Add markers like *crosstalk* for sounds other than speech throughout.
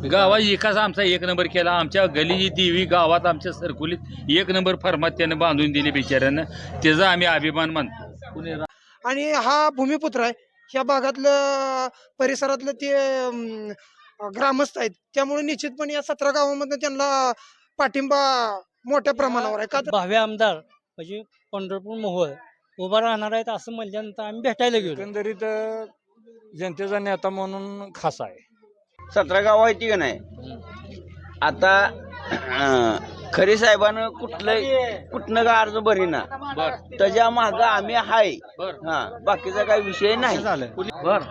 गावात एकाच आमचा एक नंबर केला. आमच्या गलीची देवी गावात आमच्या सरकुलीत एक नंबर फर्मात त्यानं बांधून दिली बिचाऱ्यानं. त्याचा आम्ही अभिमान मानतो. आणि हा भूमिपुत्र आहे. ह्या भागातलं परिसरातलं ते अं, ग्रामस्थ आहेत. त्यामुळे निश्चितपणे या सतरा गावांमधनं त्यांना पाठिंबा मोठ्या प्रमाणावर आहे. का तर भावे आमदार म्हणजे पंढरपूर मोहोळ उभा राहणार आहेत असं म्हणल्यानंतर आम्ही भेटायला गेलो. एकंदरीत अ, जनतेचा नेता म्हणून खास आहे. सतरा गाव आहे ती का नाही? आता अं, खरे साहेबानं कुठलं कुठनं का अर्ज भरीना बर. त्याच्या माग आम्ही हाय. बर. हा बाकीचा काही विषय नाही. बर.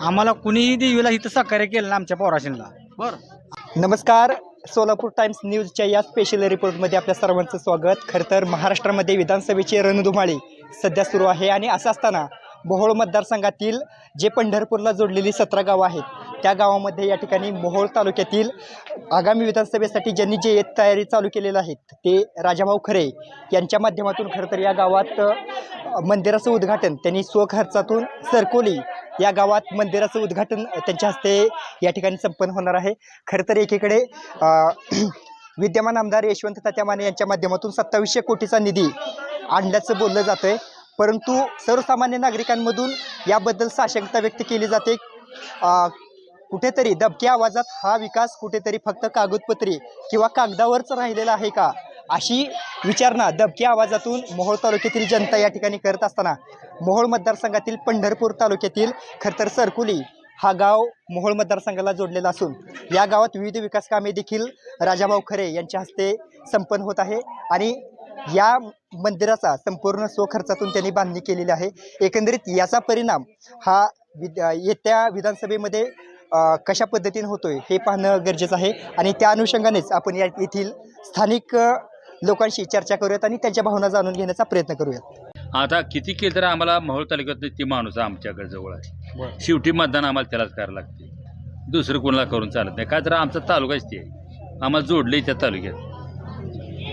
आम्हाला कुणीही देवीला इथं सहकार्य केलं ना आमच्या पोराशींना. बर. नमस्कार. सोलापूर टाइम्स न्यूजच्या या स्पेशल रिपोर्टमध्ये आपल्या सर्वांचं स्वागत. खरं तर महाराष्ट्रामध्ये विधानसभेची रणधुमाळी सध्या सुरू आहे आणि असं असताना मोहोळ मतदारसंघातील जे पंढरपूरला जोडलेली सतरा गावं आहेत त्या गावामध्ये या ठिकाणी मोहोळ तालुक्यातील आगामी विधानसभेसाठी ज्यांनी जे तयारी चालू केलेलं आहेत ते राजाभाऊ खरे यांच्या माध्यमातून खरं तर या गावात मंदिराचं उद्घाटन त्यांनी स्वखर्चातून सरकोली या गावात मंदिराचं उद्घाटन त्यांच्या हस्ते या ठिकाणी संपन्न होणार आहे. खरं तर एकीकडे *clears throat* विद्यमान आमदार यशवंत तात्या माने यांच्या माध्यमातून सत्तावीसशे कोटीचा निधी आणल्याचं बोललं जातं आहे परंतु सर्वसामान्य नागरिकांमधून याबद्दल साशंकता व्यक्त केली जाते. कुठेतरी दबक्या आवाजात हा विकास कुठेतरी फक्त कागदपत्री किंवा कागदावरच राहिलेला आहे का? अशी विचारणा दबक्या आवाजातून मोहोळ तालुक्यातील जनता या ठिकाणी करत असताना मोहोळ मतदारसंघातील पंढरपूर तालुक्यातील खरतर सरकुली हा गाव मोहोळ मतदारसंघाला जोडलेला असून या गावात विविध विकास कामे देखील राजाभाऊ खरे यांच्या हस्ते संपन्न होत आहे. आणि या मंदिराचा संपूर्ण स्वखर्चातून त्यांनी बांधणी केलेली आहे. एकंदरीत याचा परिणाम हा विद येत्या विधानसभेमध्ये कशा पद्धतीने होतोय हे पाहणं गरजेचं आहे. आणि त्या अनुषंगानेच आपण या येथील स्थानिक लोकांशी चर्चा करूयात आणि त्यांच्या भावना जाणून घेण्याचा प्रयत्न करूयात. आता किती केलं तर आम्हाला मोहोळ तालुक्यात ती माणूस आमच्याकडे जवळ आहे. शेवटी मतदान आम्हाला त्यालाच करावं लागते. दुसरं कोणाला करून चालत नाही. काय तर आमचा तालुकाच ते आहे. आम्हाला जोडले त्या तालुक्यात.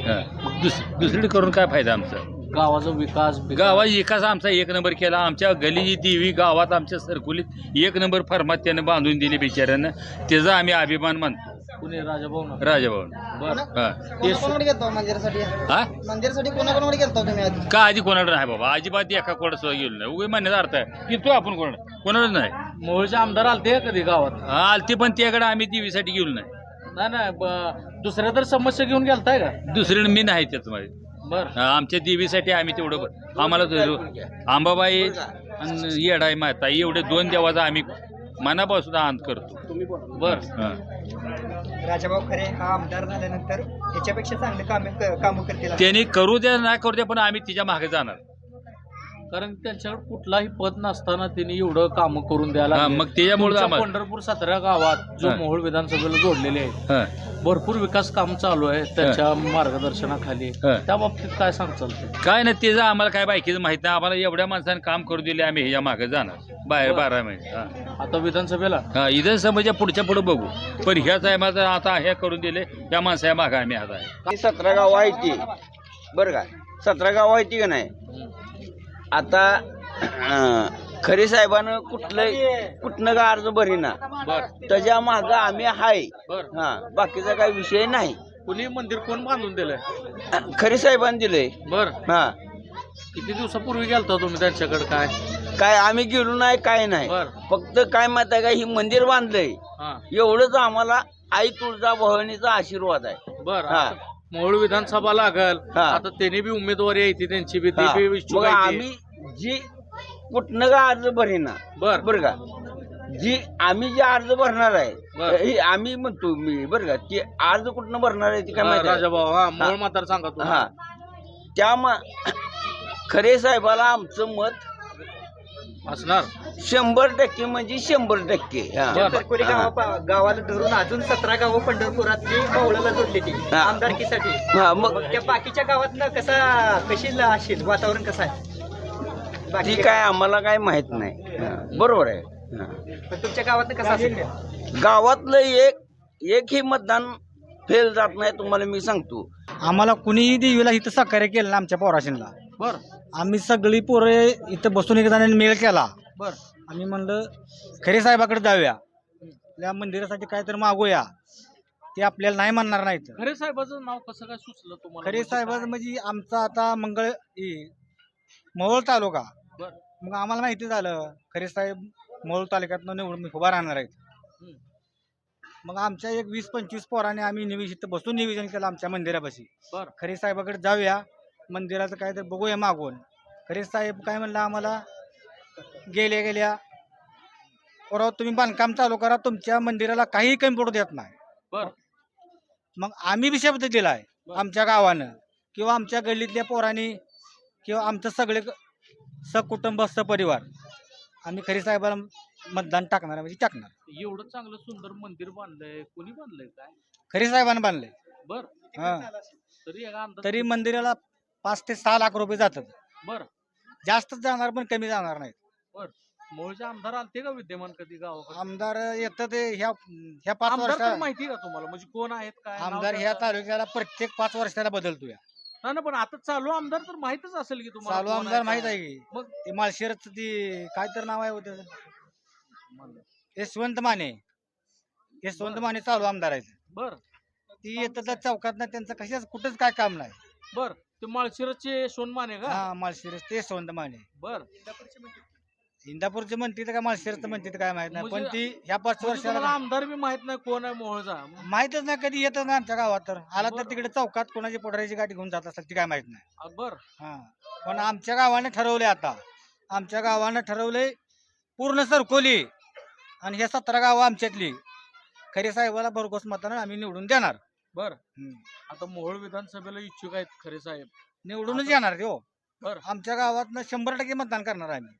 हां. दुस दुसरीकडे करून काय फायदा आमचा? गावाचा विकास बिकास- गावात एकाच आमचा एक नंबर केला. आमच्या गलीची देवी गावात आमच्या सरकुलीत एक नंबर फर्मात त्यानं बांधून दिली बिचाऱ्यानं. त्याचा आम्ही अभिमान मानतो. पुणे राजाभाऊ ना राजाभाऊ बर. हां. कोणाकोणाकडे गेलतो मंदिरासाठी? हा? मंदिरासाठी कोणाकोणाकडे गेलतो तुम्ही आधी? का आधी कोणाला नाही बाबा? अजिबात एका कोणा सुद्धा गेलो नाही. उगे म्हणण्याचा अर्थ आहे की तू आपण कोण कोणाला नाही? मोहोळचे आमदार आलते कधी गावात? आलती पण त्याकडे आम्ही देवीसाठी गेलो नाही. नाही नाही ब- दुसऱ्या तर समस्या घेऊन गेलताय का? दुसरीकडे मी नाही त्यात मध्ये बर. आमच्या देवीसाठी आम्ही तेवढं ब- आम्हाला तो- आंबाबाई आणि येडाई माता. एवढे दोन देवाचा आम्ही मनापासून आनंद करतो. बर. हां. राजाभाऊ खरे हा आमदार झाल्यानंतर ह्याच्यापेक्षा चांगले कामे कामं करतील असं. त्यांनी करू द्या नाही करू द्या पण आम्ही तिच्यामागे जाणार. कारण त्यांच्याकडे कुठलाही पद नसताना त्यांनी एवढं काम करून द्यायला हां, लागले. मग त्याच्यामुळे तुमच्या आम्हाला पंढरपूर सतरा गावात जो हां. मोहोळ विधानसभेला जोडलेले आहेत हां. भरपूर विकास काम चालू आहे त्याच्या मार्गदर्शनाखाली हां. त्या बाबतीत काय सांगचाल ते काय नाही त्याचं आम्हाला काय बायकीचं माहीत नाही आम्हाला एवढ्या माणसाने काम करू दिले आम्ही ह्याच्या मागे जाणार बाहेर बरं. बारा महिने हां. आता विधानसभेला हा इथं समजा पुढच्या पुढे बघू पण ह्या साहेबाचं आता हे करून दिले त्या माणसाच्या मागे आम्ही आता आहे सतरा गाव आहे ती बरं का सतरा गाव आहे ती का नाही आता खरे साहेबानं कुठलं कुठनं का अर्ज भरीना? त्याच्या माग आम्ही हाय. हा बाकीचा काही विषय नाही. कुणी मंदिर कोण बांधून दिलंय? खरे साहेबांनी दिलंय. बर. हा. किती दिवसापूर्वी गेलता तुम्ही त्यांच्याकडे काय? काय आम्ही गेलो नाही काय नाही. फक्त काय माहीत आहे का ही मंदिर बांधलंय. एवढंच आम्हाला आई तुळजा भवानीचा आशीर्वाद आहे. बर. हा. मोहोळ विधानसभा लागल. हा. आता त्यांनी बी उमेदवारी आहे त्यांची बी. आम्ही जी कुठनं का अर्ज भरेना? बर. बरं का? जी आम्ही जे अर्ज भरणार आहे बर. हे आम्ही म्हणतो मी बरं का? ते अर्ज कुठनं भरणार आहे ते काय माहिती आहे? राजाभाऊ हा सांगा तू हा. त्या म- खरे साहेबाला आमचं मत असणार. शंभर टक्के म्हणजे शंभर टक्के हा. बरं. गावा गावाला धरून अजून सतरा गावं पंढरपुरातली मावळाला जोडली ती हा. आमदारकीसाठी. हा, मग मग त्या बाकीच्या गावातनं कसा कशी ला- असेल वातावरण कसं आहे? ती काय आम्हाला काय माहीत नाही. हा, बरोबर आहे. हा. पण तुमच्या गावातनं कसं असेल? गावातलं एक एकही मतदान फेल जात नाही तुम्हाला मी सांगतो. आम्हाला कुणीही देवीला इथं सहकार्य केलं ना आमच्या पोराशींना. बर. आम्ही सगळी पोरे इथं बसून एक जणांनी मेळ केला. बर. आम्ही म्हणलं खरे साहेबाकडे जाऊया. आपल्या मंदिरासाठी काहीतरी मागूया. ते आपल्याला नाही म्हणणार नाहीत खरे साहेबाचं नाव कसं काय सुचलं तुम्हाला? खरे म्हणजे साहेबाचं? म्हणजे आमचा आता मंगळ हे, मोहोळ तालुका. बरं. मग आम्हाला माहिती झालं खरे साहेब मोहोळ तालुक्यातनं निवडून उभा राहणार आहेत. मग आमच्या एक वीस पंचवीस पोराने आम्ही इथं बसून निवेदन केलं आमच्या मंदिरापाशी बरं. खरे साहेबाकडे जाऊया मंदिराचं काय तर बघूया मागून खरे साहेब काय म्हणलं आम्हाला गेल्या गेल्या परवा तुम्ही बांधकाम चालू करा तुमच्या मंदिराला काही कमी पडू देत नाही बरं. मग आम्ही बी शब्द दिलाय बरं. आमच्या गावानं किंवा आमच्या गल्लीतल्या पोरांनी किंवा आमचं सगळे सकुटुंब सपरिवार. आम्ही खरी साहेबाला मतदान टाकणार म्हणजे टाकणार. एवढं चांगलं सुंदर मंदिर बांधलंय कोणी बांधलंय काय? खरी साहेबानं बांधले बर. हा. तरी एका अंदाज तरी मंदिराला पाच ते सहा लाख रुपये जातात. बर. जास्तच जाणार पण कमी जाणार नाहीत. मूळचे आमदार आलते का विद्यमान कधी गावाकडे? आमदार येतं ते ह्या ह्या पाच आमदार तर वर्षा माहिती का तुम्हाला? म्हणजे कोण आहेत काय नाव आमदार ह्या त्यांचं? तालुक्याला प्रत्येक पाच वर्षाला बदलतो या नाही ना पण आता चालू आमदार तर माहितच असेल की तुम्हाला चालू कोण आमदार माहीत काय. आहे. की. मग? ते माळशिरच ते काय तर नाव आहे हो त्याचं. यशवंत माने. यशवंत माने चालू आमदार आहेत. बर. ती येतं त्या चौकात ना त्यांचं कशाच कुठंच काय काम नाही. बर. ते माळशिरसचे सोनमाने का? हा माळशिरस ते यशवंत माने. बर. इंदापूरचे म्हणते तर काय माळशिरसचं म्हणते काय माहीत नाही. पण म्हणजे- ती ह्या पाच म्हणजे तुम्हाला वर्षाला आमदार बी माहीत नाही कोण आहे मोहळचा. माहितच नाही कधी येतं ना आमच्या गावात तर. आला तर बरं. तिकडे चौकात कोणाची पोटराची गाडी घेऊन जात असेल ती काय माहीत नाही. आ, बर. हा. पण आमच्या गावाने ठरवले आता. आमच्या गावानं ठरवले पूर्ण सरकोली आणि ह्या सतरा गावं आमच्यातली. खरे साहेबाला भरघोस मतानं आम्ही निवडून देणार. बर. हम्म. आता मोहोळ विधानसभेला इच्छुक आहेत खरे साहेब. निवडूनच येणार ते हो. बरं. आमच्या गावात शंभर टक्के मतदान करणार आम्ही.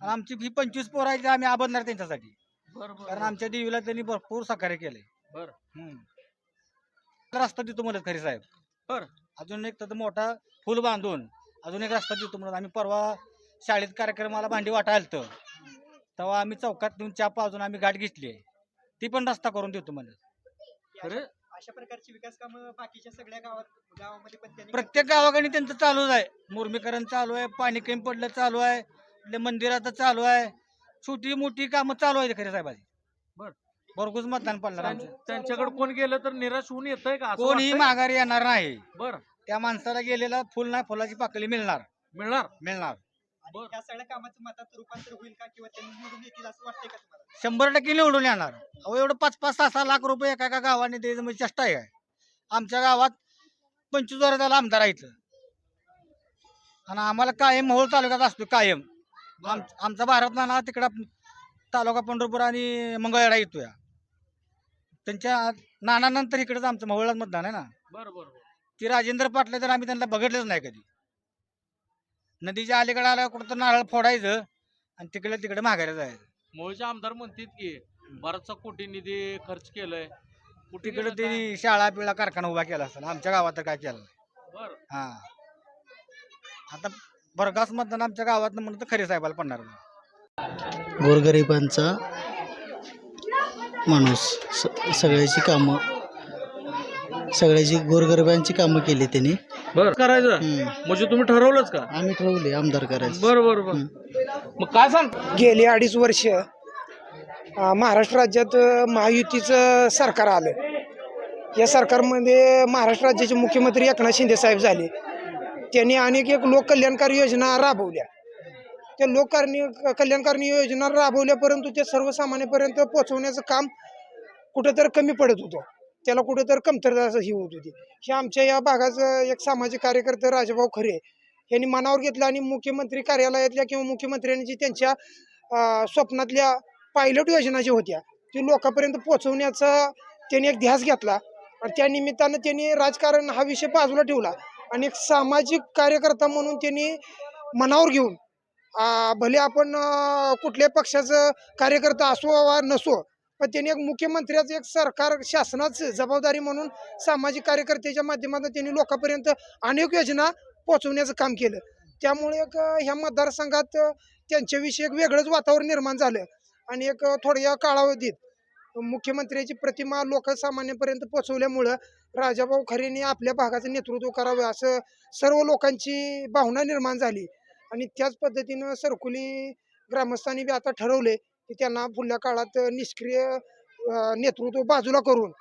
आणि आमची ही पंचवीस पोरं आहेत ते आम्ही आबदणार त्यांच्यासाठी. कारण आमच्या देवीला त्यांनी भरपूर सहकार्य केले बरं. रस्ता देतो म्हणत खरे साहेब. बरं. अजून एक तर मोठा फुल बांधून अजून एक रस्ता देतो म्हणत आम्ही परवा शाळेत कार्यक्रमाला भांडी वाटायला आलतं. तेव्हा आम्ही चौकात नेऊन चहा पाजून आम्ही गाठ घेतली. ती पण रस्ता करून देतो म्हणत. अशा प्रकारची विकास कामं बाकीच्या सगळ्या गावात गावामध्ये पण त्यांनी प्रत्येक गावाकडे त्यांचं चालूच आहे. मुरमीकरण चालू आहे पाणी कमी पडलं चालू आहे. आपल्या मंदिराचं चालू आहे. छोटी मोठी कामं चालू आहेत खरे साहेबाची बर. भरघोस मतदान पडणार आमचं. त्यांच्याकडे कोण गेलं तर निराश होऊन येतंय का? असं कोणीही वाटतंय? माघारी येणार नाही. बर. त्या माणसाला गेलेला फुल नाही फुलाची पाकळी मिळणार. मिळणार? मिळणार. बर. या सगळ्या कामाचं मतात रूपांतर होईल का किंवा त्यांनी निवडून येतील असं वाटतंय का तुम्हाला? शंभर टक्के निवडून येणार. अहो एवढं पाच पाच सहा सहा लाख रुपये एका एका गावाने द्यायचं म्हणजे चेष्टा आहे. काय आमच्या गावात पंचवीस वर्षाला आमदार आहे इथं. आणि आम्हाला कायम मोहोळ तालुक्यात असतो कायम. आम आमचा भारत नाना तिकडं तालुका पंढरपूर आणि मंगळवेढा येतो या त्यांच्या नानानंतर इकडंच आमचं मोहोळात मतदान आहे ना. बर बर बर. ती राजेंद्र पाटले तर आम्ही त्यांना बघितलंच नाही कधी. नदीच्या अलीकडे आला कुठं तर नारळ फोडायचं आणि तिकडे तिकडे माघारी जायचं. मोहोळचे आमदार म्हणतात की बराचसा कोटी निधी खर्च केलाय. कुठे तिकडे? त्यांनी शाळा पिळा कारखाना उभा केला असेल. आमच्या गावात तर काय केलं नाही. बर. हा. आता बरगास मतदान आमच्या गावात म्हणून तर खरे साहेबाला पडणार नाही. गोरगरिबांचा माणूस स सगळ्याची कामं सगळ्याची गोरगरिबांची कामं केली त्यांनी. बर. करायचं. म्हणजे तुम्ही ठरवलंच का? आम्ही ठरवले आमदार करायचं. बर बर बर. मग काय सांग? गेली अडीच वर्ष अं, महाराष्ट्र राज्यात अं, महायुतीचं सरकार आलं. या सरकारमध्ये महाराष्ट्र राज्याचे मुख्यमंत्री एकनाथ शिंदे साहेब झाले. त्यांनी अनेक एक लोककल्याणकारी योजना राबवल्या. त्या लोककारणी कल्याणकारी योजना राबवल्या परंतु ते सर्वसामान्यपर्यंत पोहोचवण्याचं काम कुठंतरी कमी पडत होतं. त्याला कुठंतरी कमतरता असं ही होत होती. हे आमच्या या भागाचं एक सामाजिक कार्यकर्ते राजाभाऊ खरे यांनी मनावर घेतलं आणि मुख्यमंत्री कार्यालयातल्या किंवा मुख्यमंत्र्यांनी जी त्यांच्या स्वप्नातल्या पायलट योजना ज्या होत्या ती लोकांपर्यंत पोहोचवण्याचा त्यांनी एक ध्यास घेतला. आणि त्या निमित्तानं त्यांनी राजकारण हा विषय बाजूला ठेवला. आणि एक सामाजिक कार्यकर्ता म्हणून त्यांनी मनावर घेऊन भले आपण कुठल्या कुठल्याही पक्षाचं कार्यकर्ता असो वा नसो पण त्यांनी एक मुख्यमंत्र्याचं एक सरकार शासनाचं जबाबदारी म्हणून सामाजिक कार्यकर्त्याच्या माध्यमातून त्यांनी लोकांपर्यंत अनेक योजना पोहोचवण्याचं काम केलं. त्यामुळे एक ह्या मतदारसंघात त्यांच्याविषयी एक वेगळंच वातावरण निर्माण झालं आणि एक थोड्या कालावधीत मुख्यमंत्र्याची प्रतिमा लोकसामान्यापर्यंत पोहोचवल्यामुळं राजाभाऊ खरेंनी आपल्या भागाचं नेतृत्व करावं असं सर्व लोकांची भावना निर्माण झाली. आणि त्याच पद्धतीनं सरकुली ग्रामस्थांनी बी आता ठरवले की त्यांना पुढल्या काळात निष्क्रिय नेतृत्व बाजूला करून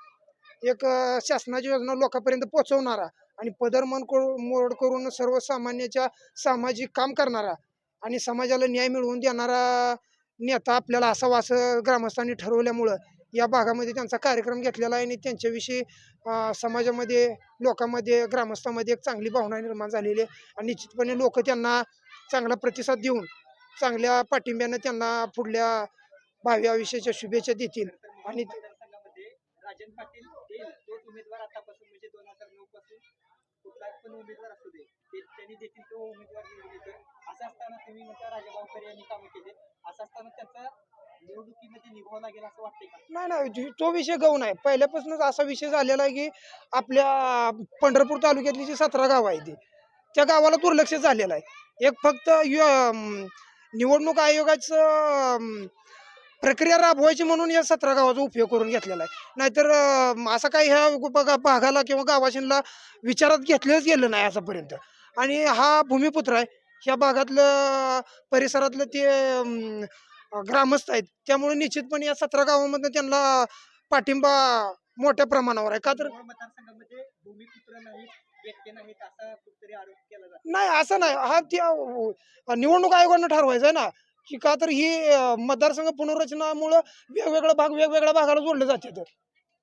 एक शासनाची योजना लोकांपर्यंत पोहोचवणारा आणि पदरमन करू- मोड करून सर्वसामान्याच्या सामाजिक काम करणारा आणि समाजाला न्याय मिळवून देणारा नेता आपल्याला असावा असं ग्रामस्थांनी ठरवल्यामुळं या भागामध्ये त्यांचा कार्यक्रम घेतलेला आहे आणि त्यांच्याविषयी समाजामध्ये लोकांमध्ये ग्रामस्थांमध्ये एक चांगली भावना निर्माण झालेली आहे. आणि निश्चितपणे लोक त्यांना चांगला प्रतिसाद देऊन चांगल्या पाठिंब्यानं त्यांना पुढल्या भावी आयुष्याच्या शुभेच्छा देतील. आणि राजन पाटील उमेदवार आतापासून म्हणजे दोन हजार नऊ पासून कुठला पण उमेदवार असू दे. ते त्यांनी देखील तो उमेदवार निवडून असं असताना तुम्ही म्हणता राजाभाऊकर यांनी कामं केले. असं असताना त्यांचा निवडणुकीमध्ये निभाव लागेल असं वाटतंय का? नाही नाही तो विषय गौण आहे. पहिल्यापासूनच असा विषय झालेला आहे की आपल्या पंढरपूर तालुक्यातली जी सतरा गावं आहे ती त्या गावाला दुर्लक्ष झालेलं आहे. एक फक्त यु- निवडणूक आयोगाचं प्रक्रिया राबवायची म्हणून या सतरा गावाचा उपयोग करून घेतलेला आहे. नाहीतर असा असं काही ह्या भागाला किंवा गावाशींना विचारात घेतलंच गेलं नाही आतापर्यंत आणि हा भूमिपुत्र आहे. ह्या भागातलं परिसरातलं ते ग्रामस्थ आहेत. त्यामुळे निश्चितपणे या सतरा गावामधनं त्यांना पाठिंबा मोठ्या प्रमाणावर आहे. का तर जातो. नाही असं नाही. हा त्या निवडणूक आयोगानं ठरवायचं आहे ना की का तर ही मतदारसंघ पुनर्रचनामुळं वेगवेगळे भाग वेगवेगळ्या भागाला जोडले जातात.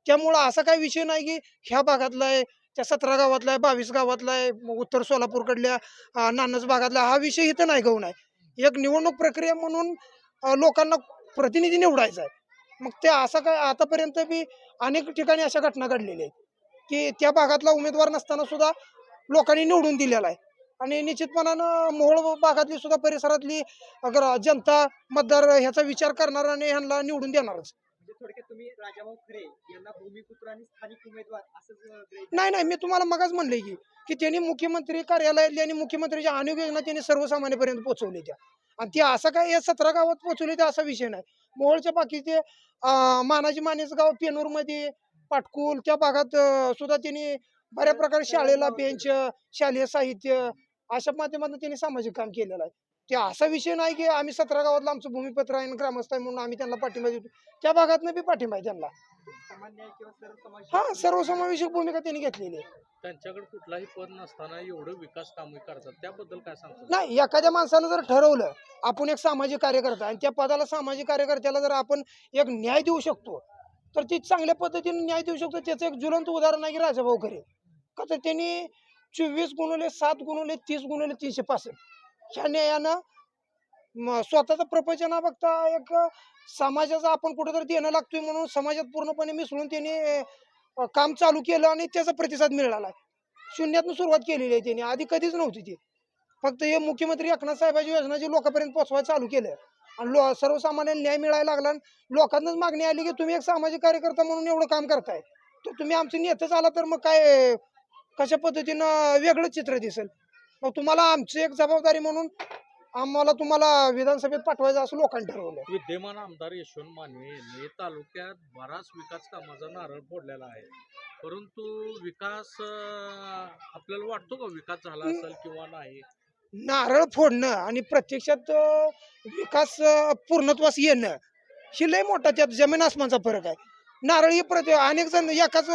त्यामुळं असा काही विषय नाही की ह्या भागातला आहे त्या सतरा गावातला आहे बावीस गावातला आहे उत्तर सोलापूरकडल्या नानस भागातला हा विषय इथं नाही गहू नाही एक निवडणूक प्रक्रिया म्हणून लोकांना प्रतिनिधी निवडायचा आहे. मग ते असं काय आतापर्यंत बी अनेक ठिकाणी अशा घटना घडलेल्या आहेत. की त्या भागातला उमेदवार नसताना सुद्धा लोकांनी निवडून दिलेला आहे. आणि निश्चितपणानं मोहोळ भागातली सुद्धा परिसरातली अगर जनता मतदार ह्याचा विचार करणार आणि ह्यांना निवडून देणारच. थोडक्यात तुम्ही राजाभाऊ खरे यांना भूमिपुत्र आणि स्थानिक उमेदवार असंच नाही नाही मी तुम्हाला मगच म्हणले की की त्यांनी मुख्यमंत्री कार्यालयातली आणि मुख्यमंत्रीच्या अनेक योजना त्यांनी सर्वसामान्यपर्यंत पोहोचवली त्या. आणि ते असं काय या सतरा गावात पोहोचवली त्या असा विषय नाही. मोहोळच्या बाकीचे मानाजी मानेच गाव पेनूरमध्ये पाटकुल त्या भागात सुद्धा त्यांनी बऱ्या प्रकारे शाळेला बेंच शालेय साहित्य अशा माध्यमातून त्यांनी सामाजिक काम केलेलं आहे. ते असा विषय नाही की आम्ही सतरा गावातलं आमचं भूमिपत्र आहे ग्रामस्थ आहे म्हणून आम्ही त्यांना पाठिंबा देतो. त्या भागातनं बी पाठिंबा आहे त्यांना. हा सर्वसमावेशक भूमिका त्यांनी घेतलेली आहे. त्यांच्याकडे कुठलाही पद नसताना एवढं विकास कामे करतात. त्याबद्दल काय सांगतो नाही एखाद्या माणसानं जर ठरवलं आपण एक सामाजिक कार्यकर्ता आणि त्या पदाला सामाजिक कार्यकर्त्याला जर आपण एक न्याय देऊ शकतो तर ती चांगल्या पद्धतीने न्याय देऊ शकतो. त्याचं एक ज्वलंत उदाहरण आहे की राजाभाऊ खरे. का तर त्यांनी चोवीस गुणवले सात गुणवले तीस गुणवले तीनशे पासष्ट. ह्या न्यायानं म- स्वतःचा प्रपंच न बघता एक समाजाचा आपण कुठेतरी देणं लागतोय म्हणून समाजात पूर्णपणे मिसळून त्यांनी काम चालू केलं आणि त्याचा प्रतिसाद मिळाला. शून्यातून सुरुवात केलेली आहे त्यांनी आधी कधीच नव्हती ती. फक्त हे मुख्यमंत्री एकनाथ साहेबांची योजना जी लोकांपर्यंत पोहोचवायला चालू केलं. आणि लो सर्वसामान्यांना न्याय मिळायला लागला आणि लोकांनाच मागणी आली की तुम्ही एक सामाजिक कार्यकर्ता म्हणून एवढं काम करताय. तर तुम्ही आमचे नेतेच आला तर मग काय कशा पद्धतीनं वेगळं चित्र दिसेल? मग तुम्हाला आमची एक जबाबदारी म्हणून आम्हाला तुम्हाला विधानसभेत पाठवायचं असं लोकांनी ठरवलं विद्यमान आमदार यशवंत माने यांनी तालुक्यात बराच विकास कामाचा नारळ फोडलेला आहे. परंतु विकास आपल्याला वाटतो का विकास झाला असेल किंवा नाही? नारळ फोडणं आणि प्रत्यक्षात विकास पूर्णत्वास येणं ही लय मोठा त्यात जमीन आसमानचा फरक आहे. नारळ ही प्रति अनेक जण एकाच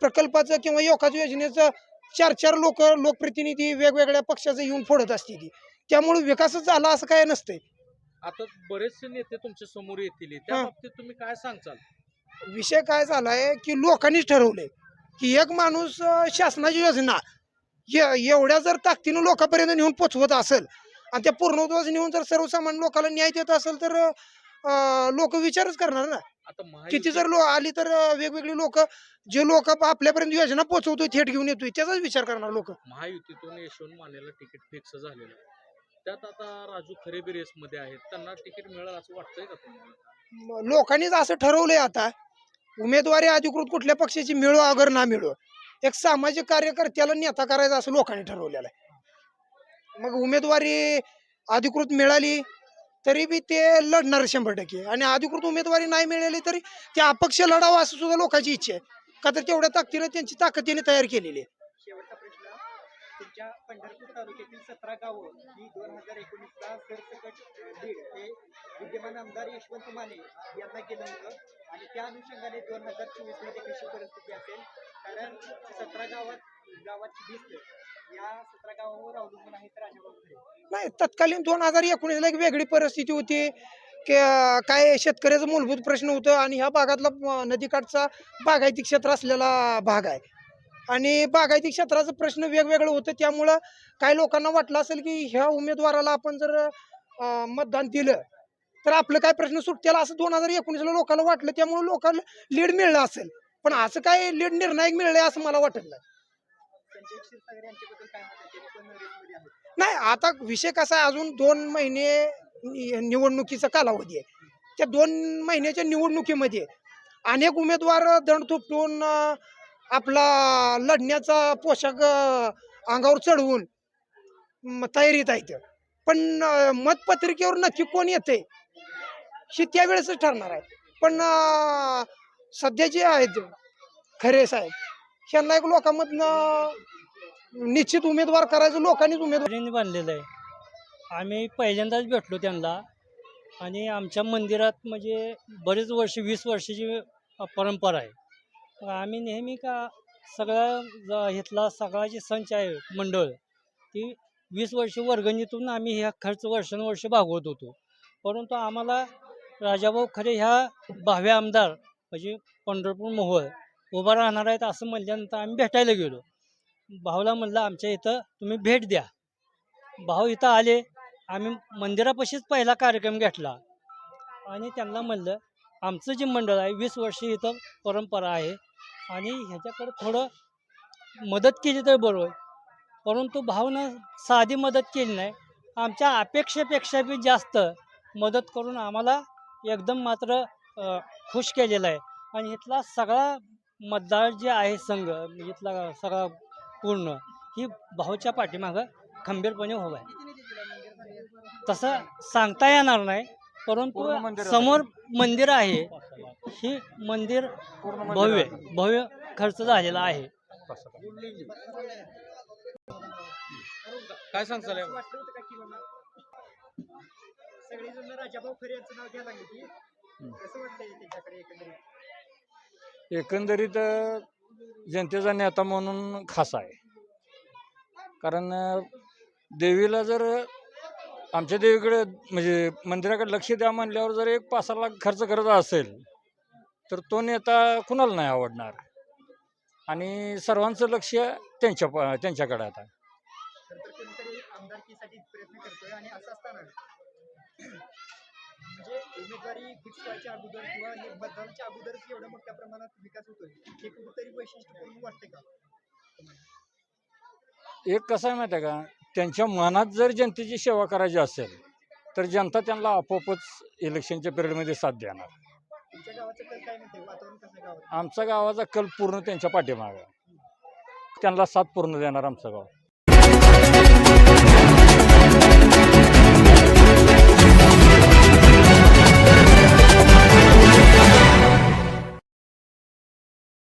प्रकल्पाचं किंवा एकाच योजनेचं चार चार लोक लोकप्रतिनिधी वेगवेगळ्या पक्षाचं येऊन फोडत असते ती त्यामुळे विकासच झाला असं काय नसतंय. आता बरेचसे नेते तुमच्यासमोर येतील. त्या हा. बाबतीत तुम्ही काय सांगचाल विषय काय झालाय की लोकांनीच ठरवलंय की एक माणूस अं, शासनाची योजना ए- एवढ्या जर ताकदीनं लोकांपर्यंत नेऊन पोचवत असेल आणि त्या पूर्णत्वास नेऊन जर सर्वसामान्य लोकांना न्याय देत असेल तर लोक विचारच करणार ना. किती जर लो आली तर वेगवेगळी लोक जे लोक आपल्यापर्यंत योजना पोहोचवतोय थेट घेऊन येतोय त्याचाच विचार करणार लोक. महायुतीतून यशवंत मानेला तिकीट फिक्स झालेलं त्यात आता राजू खरे बी रेसमध्ये आहेत. त्यांना तिकीट मिळेल असं वाटतंय का तुम्हाला? लोकांनीच असं ठरवलंय आता. उमेदवारी अधिकृत कुठल्या पक्षाची मिळो अगर ना मिळो एक सामाजिक कार्यकर्त्याला नेता करायचा असं लोकांनी ठरवलेलं आहे. मग उमेदवारी अधिकृत मिळाली तरी बी ते लढणार शंभर टक्के. आणि अधिकृत उमेदवारी नाही मिळाली तरी ते अपक्ष लढावं असं सुद्धा लोकांची इच्छा आहे. का तर तेवढ्या ताकदीनं त्यांची ताकद त्यांनी तयार केलेली आहे. शेवटचा प्रश्न. तुमच्या पंढरपूर तालुक्यातील सतरा गावं ही दोन हजार एकोणीसला सरसकट लीड हे विद्यमान आमदार यशवंत माने यांना केलं होतं. आणि त्या अनुषंगाने दोन हजार चोवीसमध्ये कशी परिस्थिती असेल? कारण सतरा गावात गावाची दिसते नाही तत्कालीन दोन हजार एकोणीसला एक वेगळी परिस्थिती होती की काय शेतकऱ्याचं मूलभूत प्रश्न होतं आणि ह्या भागातला नदीकाठचा बागायती क्षेत्र असलेला भाग आहे. आणि बागायती क्षेत्राचं प्रश्न वेगवेगळं होतं त्यामुळं काही लोकांना वाटलं असेल की ह्या उमेदवाराला आपण जर मतदान दिलं तर आपलं काय प्रश्न सुटतील असं दोन हजार एकोणीसला लोकांना वाटलं त्यामुळे लोकांना लीड मिळलं असेल. पण असं काय लीड निर्णायक मिळलंय असं मला वाटत नाही. नाही आता विषय कसा आहे अजून दोन महिने निवडणुकीचा कालावधी आहे. त्या दोन महिन्याच्या निवडणुकीमध्ये अनेक उमेदवार दंड थोपटून आपला लढण्याचा पोशाख अंगावर चढवून तयारीत आहेत. पण मतपत्रिकेवर नक्की कोण येते हे त्यावेळेसच ठरणार आहे. पण सध्या जे आहेत खरे साहेब ह्यांना एक लोकांमधनं निश्चित उमेदवार करायचं लोकांनीच उमेदवार बांधलेलं आहे. आम्ही पहिल्यांदाच भेटलो त्यांना. आणि आमच्या मंदिरात म्हणजे बरेच वर्ष वीस वर्षाची परंपरा आहे. आम्ही नेहमी का सगळ्या ज- इथला सगळा जे संच आहे मंडळ ती वीस वर्ष वर्गणीतून आम्ही ह्या खर्च वर्षानुवर्ष भागवत होतो. परंतु आम्हाला राजाभाऊ खरे ह्या भावे आमदार म्हणजे पंढरपूर मोहोळ उभा राहणार आहेत असं म्हणल्यानंतर आम्ही भेटायला गेलो. भाऊला म्हणलं आमच्या इथं तुम्ही भेट द्या. भाऊ इथं आले. आम्ही मंदिरापाशीच पहिला कार्यक्रम घेतला. आणि त्यांना म्हणलं आमचं जे मंडळ आहे वीस वर्ष इथं परंपरा आहे आणि ह्याच्याकडे थोडं मदत केली तर बरोबर. परंतु भाऊनं साधी मदत केली नाही. आमच्या अपेक्षेपेक्षा बी जास्त मदत करून आम्हाला एकदम मात्र खुश केलेलं आहे. आणि इथला सगळा मतदार जे आहे संघ इथला सगळा पूर्ण ही भाऊच्या पाठीमागं खंबीरपणे उभा आहे. तसं सांगता येणार नाही परंतु समोर मंदिर आहे ही मंदिर भव्य भव्य खर्च झालेला आहे. काय सांगताल बाबा सगळेजण राजाभाऊ खरे यांचं नाव घ्यायला लागले की कसं वाटतंय त्याच्याकडे एकंदरीत? एकंदरीत जनतेचा नेता म्हणून खास आहे. कारण देवीला जर आमच्या देवीकडे म्हणजे मंदिराकडे लक्ष द्या म्हणल्यावर जर एक पाच सहा लाख खर्च करत असेल तर तो नेता कुणाला नाही आवडणार? आणि सर्वांचं लक्ष त्यांच्या प- त्यांच्याकडे आता. म्हणजे उमेदवारी फिक्स व्हायच्या अगोदर किंवा मतदानाच्या अगोदरच एवढ्या मोठ्या प्रमाणात विकास होतोय? हे कुठेतरी वैशिष्ट्यपूर्ण वाटते का? एक कसं आहे माहिती आहे का? त्यांच्या मनात जर जनतेची सेवा करायची असेल तर जनता त्यांना आपोआपच इलेक्शनच्या पिरियडमध्ये साथ देणार. आमचा गावाचा कल पूर्ण त्यांच्या पाठीमागं. त्यांना साथ पूर्ण देणार आमचं गाव.